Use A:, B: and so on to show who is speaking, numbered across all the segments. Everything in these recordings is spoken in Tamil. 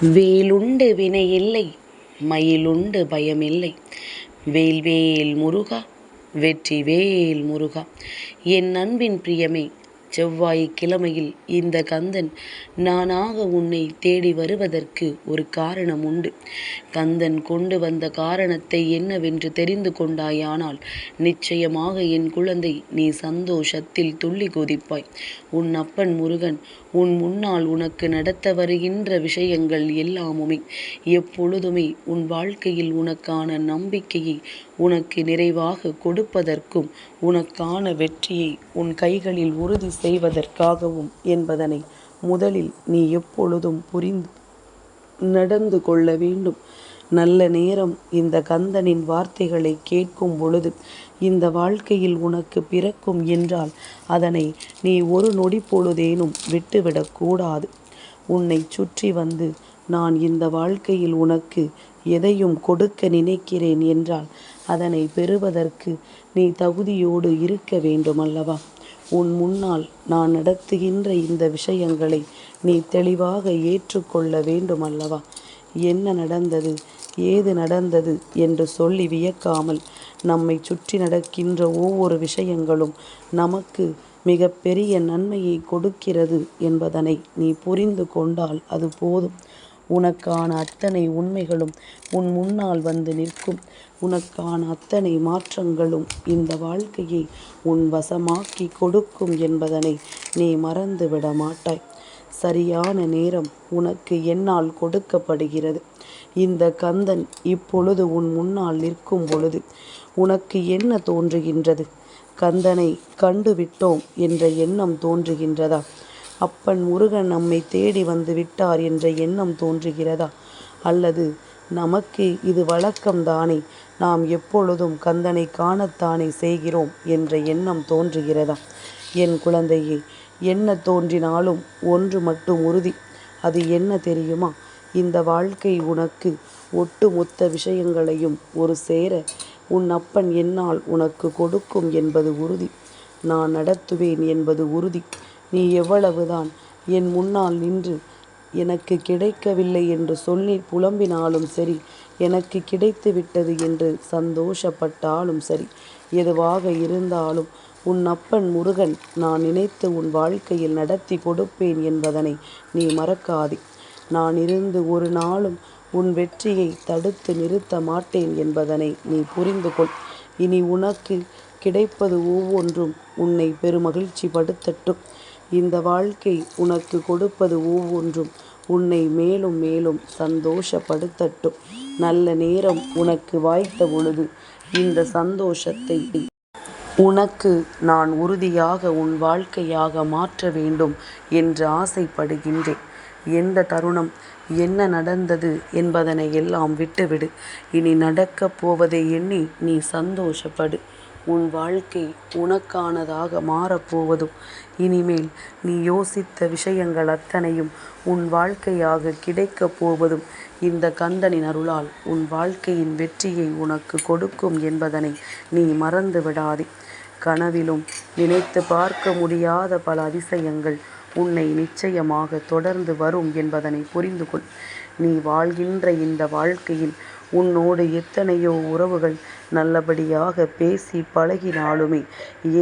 A: வேலுண்டு வினையில்லை மயிலுண்டு பயமில்லை வேல்வேல் முருகா வெற்றி வேல் முருகா என் அன்பின் பிரியமே செவ்வாய்க் கிழமையில் இந்த கந்தன் நானாக உன்னை தேடி வருவதற்கு ஒரு காரணம் உண்டு. கந்தன் கொண்டு வந்த காரணத்தை என்னவென்று தெரிந்து கொண்டாயானால் நிச்சயமாக என் குழந்தை நீ சந்தோஷத்தில் துள்ளி குதிப்பாய். உன் அப்பன் முருகன் உன் முன்னால் உனக்கு நடத்த வருகின்ற விஷயங்கள் எல்லாமுமே எப்பொழுதுமே உன் வாழ்க்கையில் உனக்கான நம்பிக்கையை உனக்கு நிறைவாக கொடுப்பதற்கும் உனக்கான வெற்றியை உன் கைகளில் உறுதி செய்வதற்காகவும் என்பதனை முதலில் நீ எப்பொழுதும் புரிந்து நடந்து கொள்ள வேண்டும். நல்ல நேரம் இந்த கந்தனின் வார்த்தைகளை கேட்கும் பொழுது இந்த வாழ்க்கையில் உனக்கு பிறக்கும் என்றால் அதனை நீ ஒரு நொடி பொழுதேனும் விட்டுவிடக்கூடாது உன்னை உன்னைச் சுற்றி வந்து நான் இந்த வாழ்க்கையில் உனக்கு எதையும் கொடுக்க நினைக்கிறேன் என்றால் அதனை பெறுவதற்கு நீ தகுதியோடு இருக்க வேண்டுமல்லவா? உன் முன்னால் நான் நடத்துகின்ற இந்த விஷயங்களை நீ தெளிவாக ஏற்றுக்கொள்ள வேண்டுமல்லவா? என்ன நடந்தது ஏது நடந்தது என்று சொல்லி வியக்காமல் நம்மைச் சுற்றி நடக்கின்ற ஒவ்வொரு விஷயங்களும் நமக்கு மிகப்பெரிய நன்மையை கொடுக்கிறது என்பதனை நீ புரிந்து கொண்டால் அது போதும். உனக்கான அத்தனை உண்மைகளும் உன் முன்னால் வந்து நிற்கும். உனக்கான அத்தனை மாற்றங்களும் இந்த வாழ்க்கையை உன் வசமாக்கிக் கொடுக்கும் என்பதனை நீ மறந்து விட மாட்டாய். சரியான நேரம் உனக்கு என்னால் கொடுக்கப்படுகிறது. இந்த கந்தன் இப்பொழுது உன் முன்னால் நிற்கும் பொழுது உனக்கு என்ன தோன்றுகின்றது? கந்தனை கண்டு விட்டோம் என்ற எண்ணம் தோன்றுகின்றதா? அப்பன் முருகன் நம்மைத் தேடி வந்து விட்டார் என்ற எண்ணம் தோன்றுகிறதா? அல்லது நமக்கு இது வழக்கம்தானே நாம் எப்பொழுதும் கந்தனைக் காணத்தானே செய்கிறோம் என்ற எண்ணம் தோன்றுகிறதா? என் குழந்தையே என்ன தோன்றினாலும் ஒன்று மட்டும் உறுதி. அது என்ன தெரியுமா? இந்த வாழ்க்கை உனக்கு ஒட்டு மொத்த விஷயங்களையும் ஒரு சேர உன் அப்பன் என்னால் உனக்கு கொடுக்கும் என்பது உறுதி. நான் நடத்துவேன் என்பது உறுதி. நீ எவ்வளவுதான் என் முன்னால் நின்று எனக்கு கிடைக்கவில்லை என்று சொல்லி புலம்பினாலும் சரி எனக்கு கிடைத்து விட்டது என்று சந்தோஷப்பட்டாலும் சரி எதுவாக இருந்தாலும் உன் அப்பன் முருகன் நான் நினைத்து உன் வாழ்க்கையில் நடத்தி கொடுப்பேன் என்பதனை நீ மறக்காதே. நான் இருந்து ஒரு நாளும் உன் வெற்றியை தடுத்து நிறுத்த மாட்டேன் என்பதனை நீ புரிந்து கொள். இனி உனக்கு கிடைப்பது ஒவ்வொன்றும் உன்னை பெருமகிழ்ச்சிப்படுத்தட்டும். இந்த வாழ்க்கை உனக்கு கொடுப்பது ஒவ்வொன்றும் உன்னை மேலும் மேலும் சந்தோஷப்படுத்தட்டும். நல்ல நேரம் உனக்கு வாய்த்த பொழுது இந்த சந்தோஷத்தை உனக்கு நான் உறுதியாக உன் வாழ்க்கையாக மாற்ற வேண்டும் என்று ஆசைப்படுகின்றேன். எந்த தருணம் என்ன நடந்தது என்பதனை எல்லாம் விட்டுவிடு. இனி நடக்கப் போவதை எண்ணி நீ சந்தோஷப்படு. உன் வாழ்க்கை உனக்கானதாக மாறப்போவதும் இனிமேல் நீ யோசித்த விஷயங்கள் அத்தனையும் உன் வாழ்க்கையாக கிடைக்கப் போவதும் இந்த கந்தனின் அருளால் உன் வாழ்க்கையின் வெற்றியை உனக்கு கொடுக்கும் என்பதனை நீ மறந்து விடாதே. கனவிலும் நினைத்து பார்க்க முடியாத பல அதிசயங்கள் உன்னை நிச்சயமாக தொடர்ந்து வரும் என்பதனை புரிந்து கொள். நீ வாழ்கின்ற இந்த வாழ்க்கையில் உன்னோடு எத்தனையோ உறவுகள் நல்லபடியாக பேசி பழகினாலுமே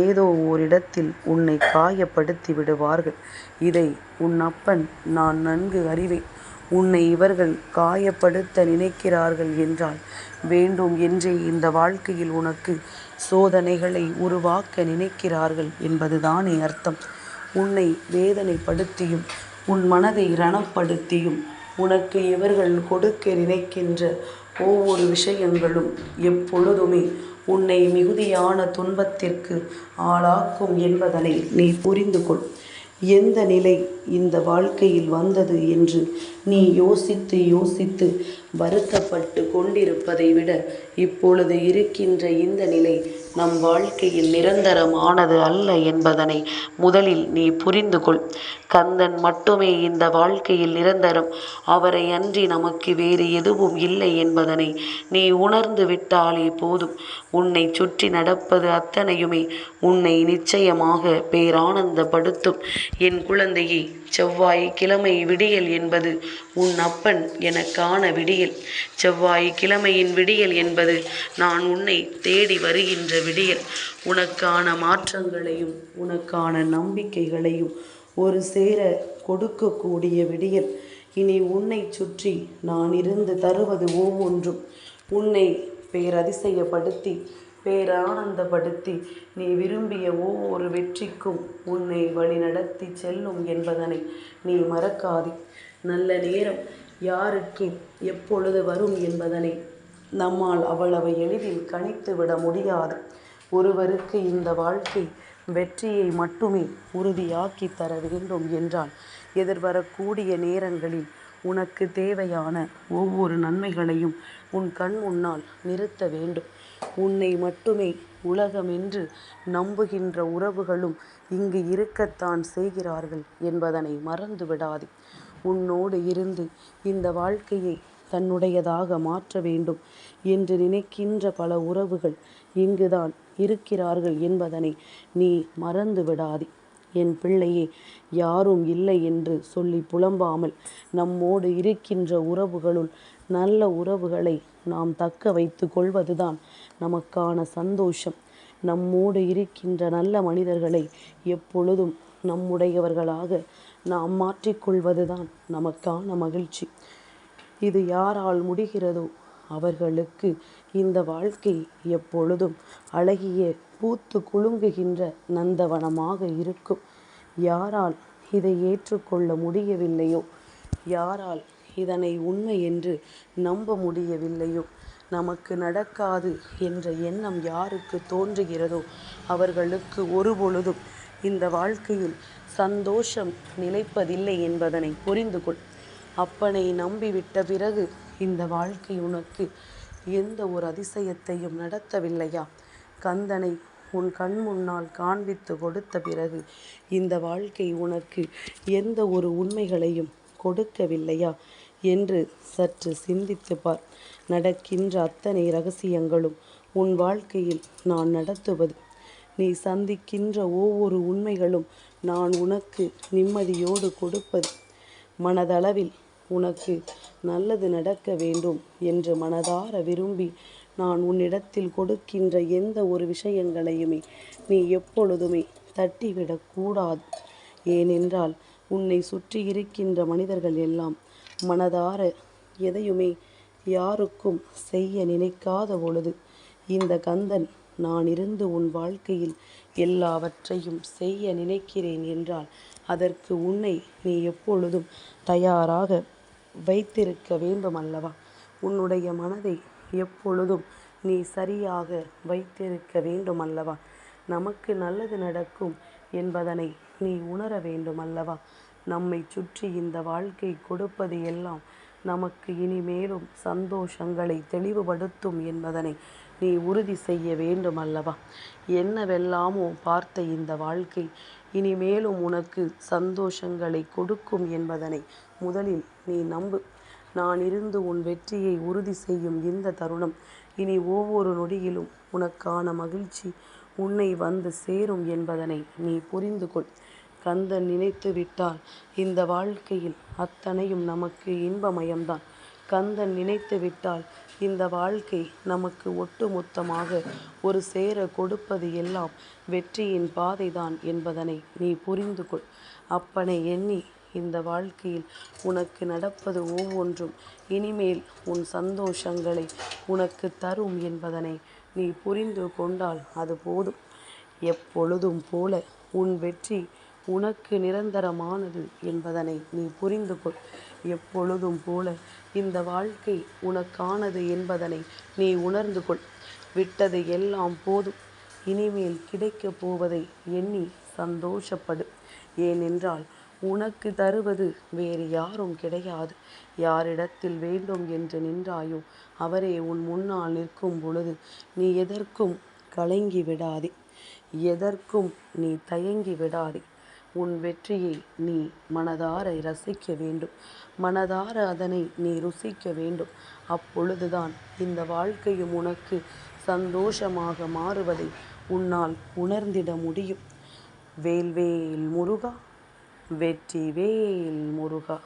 A: ஏதோ ஓரிடத்தில் உன்னை காயப்படுத்தி விடுவார்கள். இதை உன் அப்பன் நான் நன்கு அறிவேன். உன்னை இவர்கள் காயப்படுத்த நினைக்கிறார்கள் என்றால் வேண்டும் என்றே இந்த வாழ்க்கையில் உனக்கு சோதனைகளை உருவாக்க நினைக்கிறார்கள் என்பதுதானே அர்த்தம். உன்னை வேதனைப்படுத்தியும் உன் மனதை ரணப்படுத்தியும் உனக்கு இவர்கள் கொடுக்க நினைக்கின்ற ஒவ்வொரு விஷயங்களும் எப்பொழுதுமே உன்னை மிகுதியான துன்பத்திற்கு ஆளாக்கும் என்பதனை நீ புரிந்து கொள். எந்த நிலை இந்த வாழ்க்கையில் வந்தது என்று நீ யோசித்து யோசித்து வருத்தப்பட்டு கொண்டிருப்பதை விட இப்பொழுது இருக்கின்ற இந்த நிலை நம் வாழ்க்கையில் நிரந்தரமானது அல்ல என்பதனை முதலில் நீ புரிந்து கொள். கந்தன் மட்டுமே இந்த வாழ்க்கையில் நிரந்தரம். அவரை அன்றி நமக்கு வேறு எதுவும் இல்லை என்பதனை நீ உணர்ந்து விட்டாலே போதும். உன்னை சுற்றி நடப்பது அத்தனையுமே உன்னை நிச்சயமாக பேரானந்தப்படுத்தும். என் குழந்தையை செவ்வாய் கிழமை விடியல் என்பது உன் அப்பன் எனக்கான விடியல். செவ்வாய் கிழமையின் விடியல் என்பது நான் உன்னை தேடி வருகின்ற விடியல். உனக்கான மாற்றங்களையும் உனக்கான நம்பிக்கைகளையும் ஒரு சேர கொடுக்கக்கூடிய விடியல். இனி உன்னை சுற்றி நான் இருந்து தருவது ஒவ்வொன்றும் உன்னை பேரதிசயப்படுத்தி பேரானந்தப்படுத்தி நீ விரும்பிய ஒவ்வொரு வெற்றிக்கும் உன்னை வழிநடத்தி செல்லும் என்பதனை நீ மறக்காதே. நல்ல நேரம் யாருக்கு எப்பொழுது வரும் என்பதனை நம்மால் அவ்வளவு எளிதில் கணித்து விட முடியாது. ஒருவருக்கு இந்த வாழ்க்கை வெற்றியை மட்டுமே உறுதியாக்கி தர வேண்டும் என்றால் எதிர்வரக்கூடிய நேரங்களில் உனக்கு தேவையான ஒவ்வொரு நன்மைகளையும் உன் கண் முன்னால் நிறுத்த வேண்டும். உன்னை மட்டுமே உலகம் என்று நம்புகின்ற உறவுகளும் இங்கு இருக்கத்தான் செய்கிறார்கள் என்பதனை மறந்து விடாதே உன்னோடு இருந்து இந்த வாழ்க்கையை தன்னுடையதாக மாற்ற வேண்டும் என்று நினைக்கின்ற பல உறவுகள் இங்குதான் இருக்கிறார்கள் என்பதனை நீ மறந்து விடாதே என் பிள்ளையே யாரும் இல்லை என்று சொல்லி புலம்பாமல் நம்மோடு இருக்கின்ற உறவுகளுள் நல்ல உறவுகளை நாம் தக்க வைத்து கொள்வதுதான் நமக்கான சந்தோஷம். நம்மோடு இருக்கின்ற நல்ல மனிதர்களை எப்பொழுதும் நம்முடையவர்களாக நாம் மாற்றிக்கொள்வதுதான் நமக்கான மகிழ்ச்சி. இது யாரால் முடிகிறதோ அவர்களுக்கு இந்த வாழ்க்கை எப்பொழுதும் அழகிய பூத்து குலுங்குகின்ற நந்தவனமாக இருக்கும். யாரால் இதை ஏற்றுக்கொள்ள முடியவில்லையோ? யாரால் இதனை உண்மை என்று நம்ப முடியவில்லையோ? நமக்கு நடக்காது என்ற எண்ணம் யாருக்கு தோன்றுகிறதோ அவர்களுக்கு ஒருபொழுதும் இந்த வாழ்க்கையில் சந்தோஷம் நிலைப்பதில்லை என்பதனை புரிந்து கொள் அப்பனை நம்பிவிட்ட பிறகு இந்த வாழ்க்கை உனக்கு எந்த ஒரு அதிசயத்தையும் நடத்தவில்லையா? கந்தனை உன் கண் முன்னால் காண்பித்து கொடுத்த பிறகு இந்த வாழ்க்கை உனக்கு எந்த ஒரு உண்மைகளையும் கொடுக்கவில்லையா? என்று சற்று சிந்தித்து பார். நடக்கின்ற அத்தனை ரகசியங்களும் உன் வாழ்க்கையில் நான் நடத்துவது. நீ சந்திக்கின்ற ஒவ்வொரு உண்மைகளும் நான் உனக்கு நிம்மதியோடு கொடுப்பது. மனதளவில் உனக்கு நல்லது நடக்க வேண்டும் என்று மனதார விரும்பி நான் உன்னிடத்தில் கொடுக்கின்ற எந்த ஒரு விஷயங்களையுமே நீ எப்பொழுதுமே தட்டிவிடக்கூடாது ஏனென்றால் உன்னை சுற்றி இருக்கின்ற மனிதர்கள் எல்லாம் மனதார எதையுமே யாருக்கும் செய்ய நினைக்காத பொழுது இந்த கந்தன் நான் இருந்து உன் வாழ்க்கையில் எல்லாவற்றையும் செய்ய நினைக்கிறேன் என்றால் அதற்கு உன்னை நீ எப்பொழுதும் தயாராக வைத்திருக்க வேண்டும் அல்லவா உன்னுடைய மனதை எப்பொழுதும் நீ சரியாக வைத்திருக்க வேண்டும் அல்லவா நமக்கு நல்லது நடக்கும் என்பதனை நீ உணர வேண்டும் அல்லவா நம்மை சுற்றி இந்த வாழ்க்கை கொடுப்பது எல்லாம் நமக்கு இனிமேலும் சந்தோஷங்களை தெளிவுபடுத்தும் என்பதனை நீ உறுதி செய்ய வேண்டும் அல்லவா என்னவெல்லாமோ பார்த்த இந்த வாழ்க்கை இனிமேலும் உனக்கு சந்தோஷங்களை கொடுக்கும் என்பதனை முதலில் நீ நம்பு. நான் இருந்து உன் வெற்றியை உறுதி செய்யும் இந்த தருணம். இனி ஒவ்வொரு நொடியிலும் உனக்கான மகிழ்ச்சி உன்னை வந்து சேரும் என்பதனை நீ புரிந்து கொள். கந்தன் நினைத்து விட்டால் இந்த வாழ்க்கையில் அத்தனையும் நமக்கு இன்பமயம்தான். கந்தன் நினைத்து விட்டால் இந்த வாழ்க்கை நமக்கு ஒட்டுமொத்தமாக ஒரு சேர கொடுப்பது எல்லாம் வெற்றியின் பாதைதான் என்பதனை நீ புரிந்து கொள். அப்பனை எண்ணி இந்த வாழ்க்கையில் உனக்கு நடப்பது ஒவ்வொன்றும். இனிமேல் உன் சந்தோஷங்களை உனக்கு தரும் என்பதனை நீ புரிந்து கொண்டால் அது போதும். எப்பொழுதும் போல உன் வெற்றி உனக்கு நிரந்தரமானது என்பதனை நீ புரிந்து கொள். எப்பொழுதும் போல இந்த வாழ்க்கை உனக்கானது என்பதனை நீ உணர்ந்து கொள். விட்டது எல்லாம் போதும். இனிமேல் கிடைக்கப் போவதை எண்ணி சந்தோஷப்படு. ஏனென்றால் உனக்கு தருவது வேறு யாரும் கிடையாது. யாரிடத்தில் வேண்டும் என்று நின்றாயோ அவரே உன் முன்னால் நிற்கும் பொழுது நீ எதற்கும் கலங்கி விடாதே. எதற்கும் நீ தயங்கி விடாதே. உன் வெற்றியை நீ மனதார ரசிக்க வேண்டும். மனதார அதனை நீ ருசிக்க வேண்டும். அப்பொழுதுதான் இந்த வாழ்க்கையும் உனக்கு சந்தோஷமாக மாறுவதை உன்னால் உணர்ந்திட முடியும். வேல்வேல் முருகா. வெற்றிவேல் முருகா.